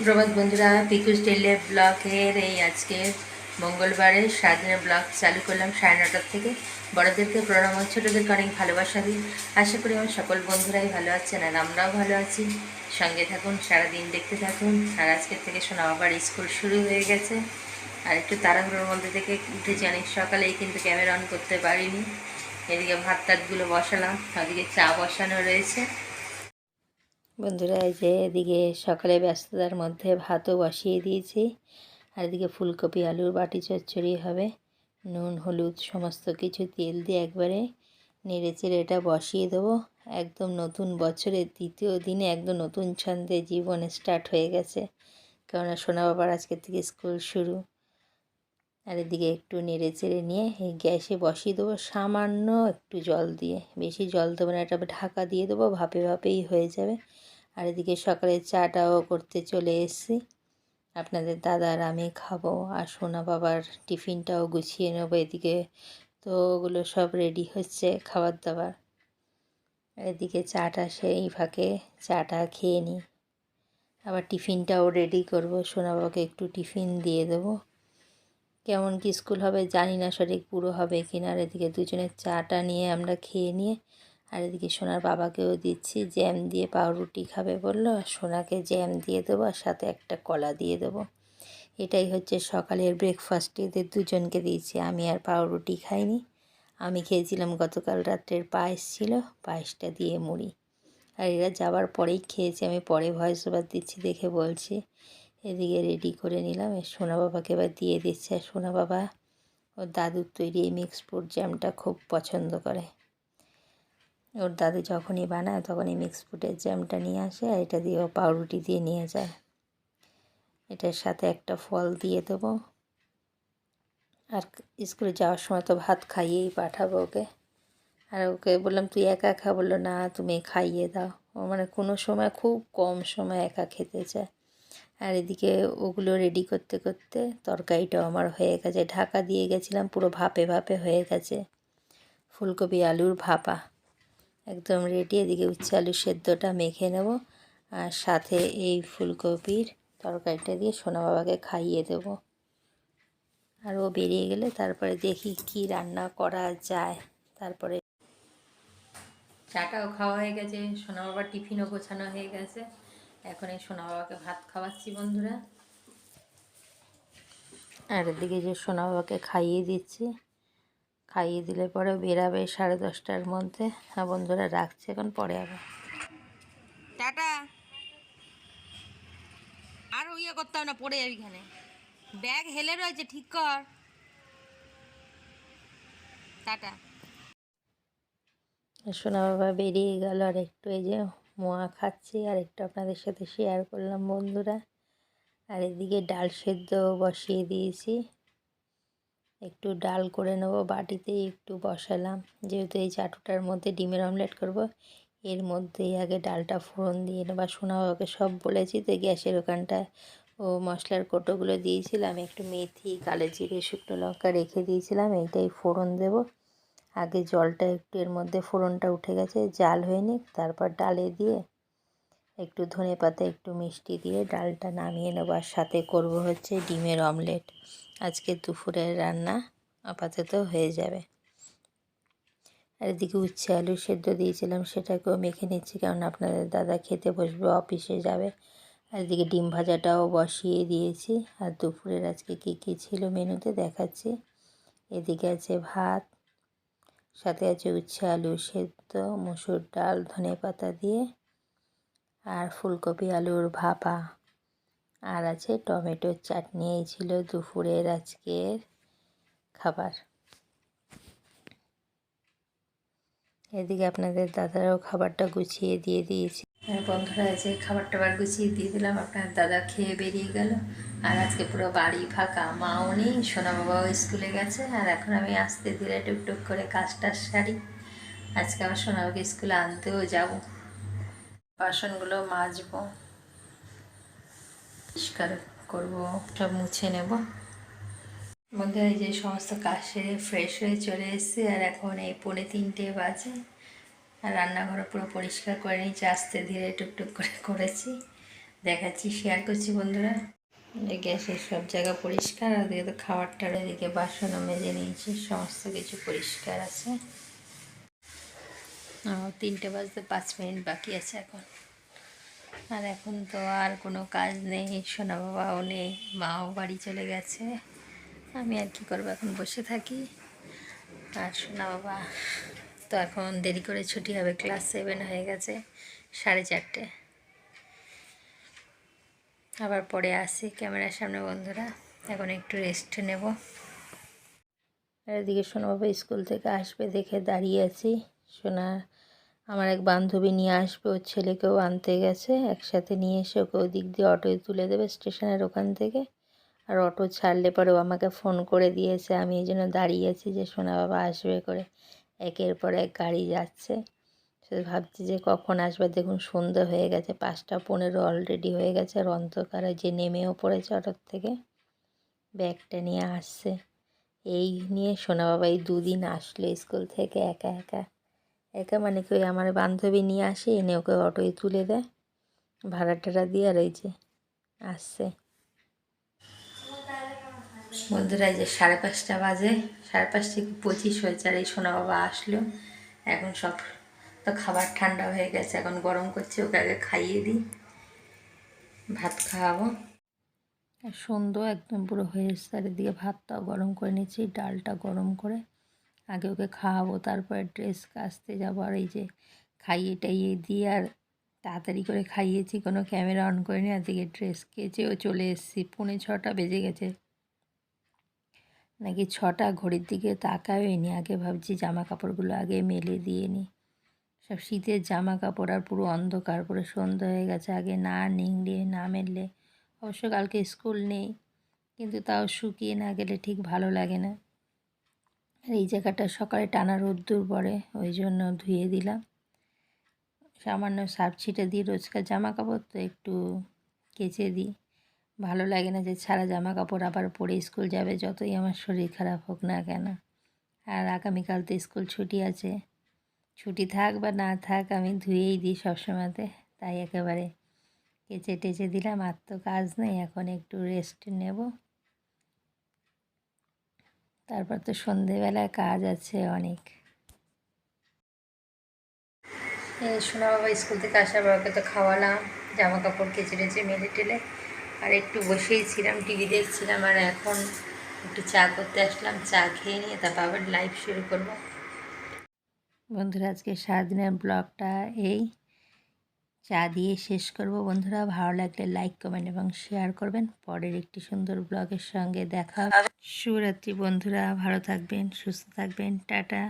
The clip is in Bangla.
সুপ্রভাত বন্ধুরা পিকুস ডেলে ব্লকের এই আজকে মঙ্গলবারে সারাদিনের ব্লগ চালু করলাম সাড়ে নটার থেকে। বড়দেরকে প্রণাম ও ছোটোদেরকে অনেক ভালোবাসা দিই। আশা করি আমার সকল বন্ধুরাই ভালো আছেন আর আমরাও ভালো আছি। সঙ্গে থাকুন, সারাদিন দেখতে থাকুন। আর আজকের থেকে শোনা আবার স্কুল শুরু হয়ে গেছে। আর একটু তাড়াহুড়োর মধ্যে থেকে উঠেছি অনেক সকালেই, কিন্তু ক্যামেরা অন করতে পারিনি। এদিকে ভাত টাতগুলো বসালাম, ওদিকে চা বসানো রয়েছে। বন্ধুরা, এই যে এদিকে সকালে ব্যস্ততার মধ্যে ভাতও বসিয়ে দিয়েছি। আর এদিকে ফুলকপি, আলুর বাটি, চচ্চড়ি হবে, নুন, হলুদ, সমস্ত কিছু তেল দিয়ে একবারে নেড়ে চেড়ে এটা বসিয়ে দেবো। একদম নতুন বছরের দ্বিতীয় দিনে, একদম নতুন ছন্দে জীবন স্টার্ট হয়ে গেছে। কেননা সোনা বাবার আজকের থেকে স্কুল শুরু। আর এদিকে একটু নেড়ে চেড়ে নিয়ে এই গ্যাসে বসিয়ে দেবো, সামান্য একটু জল দিয়ে। বেশি জল দেবো না, এটা ঢাকা দিয়ে দেবো, ভাপে ভাপেই হয়ে যাবে। আর এদিকে সকালে চাটাও করতে চলে এসেছি। আপনাদের দাদা আর আমি খাব আর সোনা বাবার টিফিনটাও গুছিয়ে নেব এদিকে। তো ওগুলো সব রেডি হচ্ছে খাবার দাবার। এদিকে চাটা সেই ফাঁকে চাটা খেয়ে নিই। আবার টিফিনটাও রেডি করব, সোনা বাবাকে একটু টিফিন দিয়ে দেবো। কেমন কি স্কুল হবে জানি না, সঠিক পুরো হবে কিনা। আর এদিকে দুজনের চাটা নিয়ে আমরা খেয়ে নিয়ে আর এদিকে সোনার বাবাকেও দিচ্ছি, জ্যাম দিয়ে পাউরুটি খাবে বলল, আর সোনাকে জ্যাম দিয়ে দেবো আর সাথে একটা কলা দিয়ে দেবো। এটাই হচ্ছে সকালের ব্রেকফাস্ট এদের দুজনকে দিয়েছি। আমি আর পাউরুটি খাইনি। আমি খেয়েছিলাম গতকাল রাত্রের পায়েস ছিল, পায়েসটা দিয়ে মুড়ি। আর এরা যাওয়ার পরেই খেয়েছি, আমি পরে ভয়েস ওভার দিচ্ছি, দেখে বলছি। এদিকে রেডি করে নিলাম সোনা বাবাকে এবার দিয়ে দিচ্ছে। আর সোনা বাবা ওর দাদুর তৈরি এই মিক্স ফ্রুট জ্যামটা খুব পছন্দ করে। ওর দাদু যখনই বানায় তখনই মিক্স ফ্রুটের জ্যামটা নিয়ে আসে আর এটা দিয়ে ও পাউরুটি দিয়ে নিয়ে যায়। এটার সাথে একটা ফল দিয়ে দেবো। আর স্কুলে যাওয়ার সময় তো ভাত খাইয়েই পাঠাবো ওকে। আর ওকে বললাম, তুই একা খা। বলল, না, তুমি খাইয়ে দাও। ও মানে কোনো সময়, খুব কম সময় একা খেতে চায়। আর এদিকে ওগুলো রেডি করতে করতে তরকারিটাও আমার হয়ে গেছে। ঢাকা দিয়ে গেছিলাম, পুরো ভাপে ভাপে হয়ে গেছে। ফুলকপি, আলুর ভাপা। একদম রেডি এদিকে উচ্ছে আলুর সেদ্ধটা মেখে নেব আর সাথে এই ফুলকপির তরকারিটা দিয়ে সোনা বাবাকে খাইয়ে দেব। আর ও বেরিয়ে গেলে তারপরে দেখি কি রান্না করা যায়। তারপরে চাটাও খাওয়া হয়ে গেছে, সোনা বাবার টিফিনও গোছানো হয়ে গেছে। এখন এই সোনা বাবাকে ভাত খাওয়াচ্ছি বন্ধুরা। আর এদিকে যে সোনা বাবাকে খাইয়ে দিচ্ছি খাইয়ে দিলে পরে বেরাবে সাড়ে দশটার মধ্যে। হ্যাঁ বন্ধুরা রাখছে এখন পরে আবার। টাটা। আর ইয়ে করতে হবে না পড়ে যাবি এখানে। ব্যাগ হেলে রয়েছে ঠিক কর। টাটা। সোনা বাবা বেরিয়ে গেল। আর একটু এই যে মোয়া খাচ্ছি আর একটু আপনাদের সাথে শেয়ার করলাম বন্ধুরা। আর এদিকে ডাল সেদ্ধ বসিয়ে দিয়েছি। একটু ডাল করে নেব বাটিতেই একটু বসালাম। যেহেতু এই চাটুটার মধ্যে ডিমের অমলেট করব, এর মধ্যেই আগে ডালটা ফোড়ন দিয়ে নেব। শোনা বাবাকে সব বলেছি তো গ্যাসের ওখানটায় ও মশলার কোটোগুলো দিয়েছিলাম, একটু মেথি, কালো জিরে, শুকনো লঙ্কা রেখে দিয়েছিলাম, এইটাই ফোড়ন দেব। আগে জলটা একটু এর মধ্যে ফোড়নটা উঠে গেছে, জাল হয়ে নিক, তারপর ডালে দিয়ে একটু ধনে পাতা একটু মিষ্টি দিয়ে ডালটা নামিয়ে নেব। আর সাথে করব হচ্ছে ডিমের অমলেট। আজকে দুপুরের রান্না আপাতত হয়ে যাবে। আর এদিকে উচ্ছে আলু সেদ্ধ দিয়েছিলাম, সেটাকেও মেখে নিচ্ছি, কারণ আপনাদের দাদা খেতে বসবে, অফিসে যাবে। আর এদিকে ডিম ভাজাটাও বসিয়ে দিয়েছি। আর দুপুরের আজকে কী কী ছিল মেনুতে দেখাচ্ছি। এদিকে আছে ভাত, সাথে আছে উচ্ছে আলু সেদ্ধ, মুসুর ডাল ধনে পাতা দিয়ে, আর ফুলকপি আলুর ভাপা। আর আছে টমেটোর চাটনি, এই ছিল দুপুরের আজকের খাবার। এদিকে আপনাদের দাদারাও খাবারটা গুছিয়ে দিয়ে দিয়েছি। হ্যাঁ বন্ধুরা যে খাবার টাবার গুছিয়ে দিয়ে দিলাম, আপনার দাদা খেয়ে বেরিয়ে গেল। আর আজকে পুরো বাড়ি ফাঁকা, মাও নেই সোনা বাবাও স্কুলে গেছে, আর এখন আমি আসতে ধীরে টুকটুক করে কাজটা সারি। আজকে আমার সোনাবাকে স্কুলে আনতেও যাব। বাসনগুলো মাজবো। পরিষ্কার করব সব মুছে নেব। মধ্যে এই যে সমস্ত কাজ সেরে ফ্রেশ হয়ে চলে এসেছি, আর এখন এই পৌনে তিনটে বাজে। আর রান্নাঘর পুরো পরিষ্কার করে নিয়েছি, আস্তে ধীরে টুকটুক করে করেছি। দেখাচ্ছি শেয়ার করছি বন্ধুরা। গ্যাসের সব জায়গা পরিষ্কার, আর এদিকে তো খাবারটার এদিকে বাসনও মেজে নিয়েছি, সমস্ত কিছু পরিষ্কার আছে। তিনটে বাজতে পাঁচ মিনিট বাকি আছে এখন। আর এখন তো আর কোনো কাজ নেই, সোনা বাবাও নেই, মাও বাড়ি চলে গেছে। আমি আর কি করব, এখন বসে থাকি। আর সোনা বাবা তো এখন দেরি করে ছুটি হবে, ক্লাস সেভেন হয়ে গেছে, সাড়ে চারটে। আবার পরে আসি ক্যামেরার সামনে বন্ধুরা, এখন একটু রেস্ট নেব। এদিকে সোনা বাবা স্কুল থেকে আসবে, দেখে দাঁড়িয়ে আছি। সোনা আমার এক বান্ধবী নিয়ে আসবে, ওর ছেলেকেও আনতে গেছে, একসাথে নিয়ে এসে ওকে ওই দিক দিয়ে অটোয় তুলে দেবে স্টেশনের ওখান থেকে। আর অটো ছাড়লে পরে ও আমাকে ফোন করে দিয়েছে, আমি এই জন্য দাঁড়িয়ে আছি যে সোনা বাবা আসবে করে। একের পর এক গাড়ি যাচ্ছে। শুধু ভাবছি যে কখন আসবে, দেখুন সন্ধ্যা হয়ে গেছে, পাঁচটা পনেরো অলরেডি হয়ে গেছে, আর অন্ধকারে যে নেমেও পড়েছে অটোর থেকে, ব্যাগটা নিয়ে আসছে। এই নিয়ে সোনা বাবা এই দুদিন আসলো স্কুল থেকে একা একা। একা মানে কি আমার বান্ধবী নিয়ে আসে, এনে ওকে অটোয় তুলে দেয় ভাড়া টাড়া দিয়ে আর এই যে আসছে। বন্ধুরা, এই যে সাড়ে পাঁচটা বাজে, সাড়ে পাঁচটা কি পঁচিশ হয়েছে আর এই সোনা বাবা আসলো। এখন সব তো খাবার ঠান্ডা হয়ে গেছে, এখন গরম করছে, ওকে আগে খাইয়ে দিই, ভাত খাওয়াবো। সন্ধ্যা একদম পুরো হয়ে আর এদিকে ভাতটাও গরম করে নিচ্ছি ডালটা গরম করে। আগে ওকে খাওয়াবো, তারপরে ড্রেস কাচতে যাব, আর এই যে খাইয়ে টাইয়ে দিয়ে আর তাড়াতাড়ি করে খাইয়েছি, কোনো ক্যামেরা অন করে নি আর দিকে ড্রেস কেচেও চলে এসেছি। পৌনে ছটা বেজে গেছে। নাকি ছটা, ঘড়ির দিকে তাকাবেনি আগে ভাবছি জামা কাপড়গুলো আগে মেলে দিয়ে নিই। সব শীতের জামা কাপড় আর পুরো অন্ধকার, পুরো সন্ধ্যা হয়ে গেছে, আগে না নিংড়ে, না মেললে। অবশ্য কালকে স্কুল নেই, কিন্তু তাও শুকিয়ে না গেলে ঠিক ভালো লাগে না। আর এই জায়গাটা সকালে টানা রোদ্দুর পড়ে, ওই জন্য ধুয়ে দিলাম। সামান্য সার্ফ ছিটে দিই, রোজকার জামা কাপড় তো একটু কেচে দিই। ভালো লাগে না যে ছাড়া জামা কাপড় আবার পরে স্কুল যাবে, যতই আমার শরীর খারাপ হোক না কেন। আর আগামীকাল তো স্কুল ছুটি আছে। ছুটি থাক বা না থাক, আমি ধুয়েই দিই সবসময়তে। তাই একেবারে কেচে টেচে দিলাম, আর তো কাজ নেই, এখন একটু রেস্ট নেব। তারপর তো সন্ধেবেলায় কাজ আছে অনেক। এই সোনা বাবা স্কুল থেকে আসার বাবাকে তো খাওয়ালাম জামা কাপড় কেচে টেচে মেলে টেলে। আর একটু বসেই ছিলাম টিভি দেখছিলাম আর এখন একটু চা করতে আসলাম চা খেয়ে নিয়ে তারপর আবার লাইভ শুরু করব। বন্ধুরা আজকে সারাদিনের ব্লগটা এই। চা দিয়ে শেষ করব। বন্ধুরা, ভালো লাগলে লাইক কমেন্ট এবং শেয়ার করবেন। পরের একটি সুন্দর ব্লগের সঙ্গে দেখা শুভরাত্রি বন্ধুরা, ভালো থাকবেন, সুস্থ থাকবেন, টাটা।